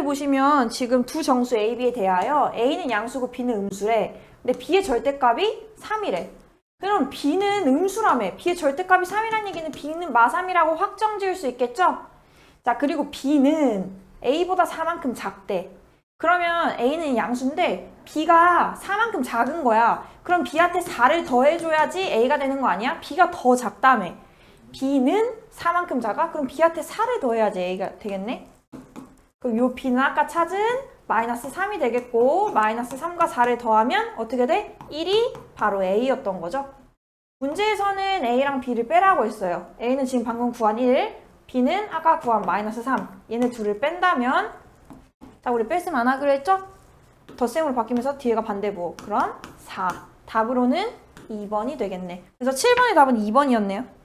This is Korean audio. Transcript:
문제를 보시면 지금 두 정수 A, B에 대하여 A는 양수고 B는 음수래. 근데 B의 절대값이 3이래. 그럼 B는 음수라며. B의 절대값이 3이라는 얘기는 B는 마3이라고 확정 지을 수 있겠죠? 자, 그리고 B는 A보다 4만큼 작대. 그러면 A는 양수인데 B가 4만큼 작은 거야. 그럼 B한테 4를 더해줘야지 A가 되는 거 아니야? B가 더 작다며. B는 4만큼 작아? 그럼 B한테 4를 더해야지 A가 되겠네? 그럼 요 B는 아까 찾은 마이너스 3이 되겠고 마이너스 3과 4를 더하면 어떻게 돼? 1이 바로 A였던 거죠. 문제에서는 A랑 B를 빼라고 했어요. A는 지금 방금 구한 1, B는 아까 구한 마이너스 3. 얘네 둘을 뺀다면 자 우리 뺐으면 안 하기로 했죠? 덧셈으로 바뀌면서 뒤에가 반대부. 그럼 4. 답으로는 2번이 되겠네. 그래서 7번의 답은 2번이었네요.